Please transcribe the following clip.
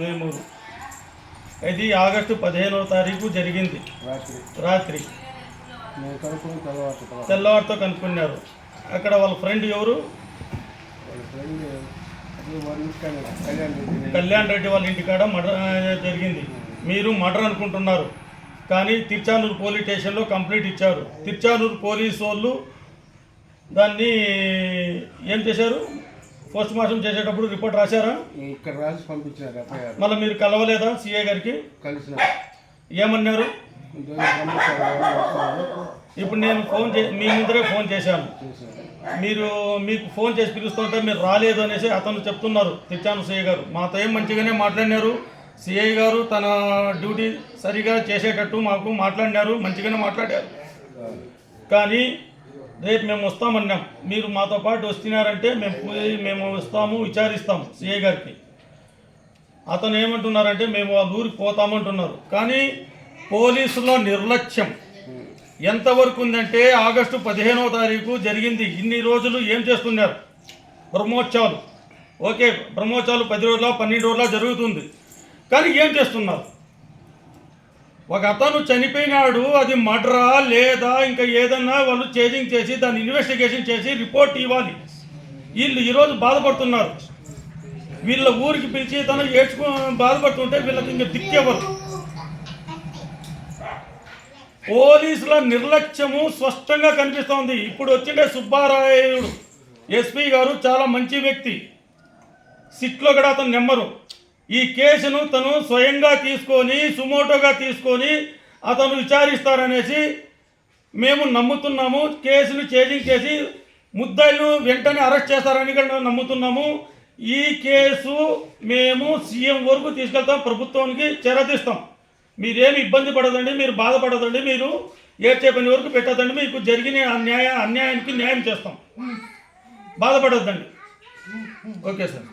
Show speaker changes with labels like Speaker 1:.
Speaker 1: వేమూరు ఇది ఆగస్టు పదిహేనవ తారీఖు జరిగింది.
Speaker 2: రాత్రి.
Speaker 1: తెల్లవారితో కనుక్కున్నారు. అక్కడ వాళ్ళ ఫ్రెండ్ ఎవరు?
Speaker 2: కళ్యాణ్ రెడ్డి.
Speaker 1: వాళ్ళ ఇంటికాడ మర్డర్ జరిగింది. మీరు మర్డర్ అనుకుంటున్నారు. కానీ తిర్చానూరు పోలీస్ స్టేషన్లో కంప్లైంట్ ఇచ్చారు. తిర్చానూరు పోలీసు వాళ్ళు దాన్ని ఏం చేశారు? పోస్ట్ మార్టం చేసేటప్పుడు రిపోర్ట్ రాశారా?
Speaker 2: ఇక్కడ రాసి పంపించినారు ఎఫ్ఐఆర్
Speaker 1: మళ్ళీ మీరు కలవలేదా సిఏ గారికి?
Speaker 2: కలిసిన
Speaker 1: ఏమన్నారు?
Speaker 2: పంపించారు
Speaker 1: ఇప్పుడు నేను ఫోన్ చే మీ ముందరే ఫోన్ చేశాను. మీరు మీకు ఫోన్ చేసి పిలుస్తుంటే మీరు రాలేదు అనేసి అతను చెప్తున్నారు తెచ్చాను సిఐ గారు. మాతో ఏం మంచిగానే మాట్లాడినారు. సిఐ గారు తన డ్యూటీ సరిగా చేసేటట్టు మాకు మాట్లాడినారు మంచిగానే మాట్లాడారు. కానీ రేపు మేము వస్తామన్నాం. మీరు మాతో పాటు వస్తున్నారంటే మేము పోయి మేము వస్తాము విచారిస్తాము సిఏ గారికి. అతను ఏమంటున్నారంటే మేము వాళ్ళ ఊరికి పోతామంటున్నారు. కానీ పోలీసులో నిర్లక్ష్యం. ఎంతవరకు ఉందంటే ఆగస్టు పదిహేనవ తారీఖు జరిగింది. ఇన్ని రోజులు ఏం చేస్తున్నారు? బ్రహ్మోత్సవాలు. ఓకే బ్రహ్మోత్సవాలు పది రోజుల పన్నెండు రోజుల జరుగుతుంది. కానీ ఏం చేస్తున్నారు? ఒక అతను చనిపోయినాడు అది మర్డరా లేదా ఇంకా ఏదన్నా వాళ్ళు చేజింగ్ చేసి దాన్ని ఇన్వెస్టిగేషన్ చేసి రిపోర్ట్ ఇవ్వాలి. వీళ్ళు ఈరోజు బాధపడుతున్నారు. వీళ్ళ ఊరికి పిలిచి తను ఏడ్చుకు బాధపడుతుంటే వీళ్ళకి ఇంకా దిక్కెవరు పోలీసుల నిర్లక్ష్యము స్పష్టంగా కనిపిస్తోంది. ఇప్పుడు వచ్చిండే సుబ్బారాయుడు ఎస్పీ గారు చాలా మంచి వ్యక్తి. సిట్లో కూడా అతను నెమ్మరు ఈ కేసును తను స్వయంగా తీసుకొని సుమోటోగా తీసుకొని అతను విచారిస్తారనేసి మేము నమ్ముతున్నాము. కేసును చేజింగ్ చేసి ముద్దాయిలను వెంటనే అరెస్ట్ చేస్తారని కూడా నమ్ముతున్నాము. ఈ కేసు మేము సీఎం వరకు తీసుకెళ్తాం ప్రభుత్వానికి చేరదీస్తాం. మీరేమి ఇబ్బంది పడదండి మీరు బాధపడదండి మీరు ఏడ్చే పని వరకు పెట్టదండి మీకు జరిగిన అన్యాయ అన్యాయానికి న్యాయం చేస్తాం. బాధపడద్దండి. Okay sir.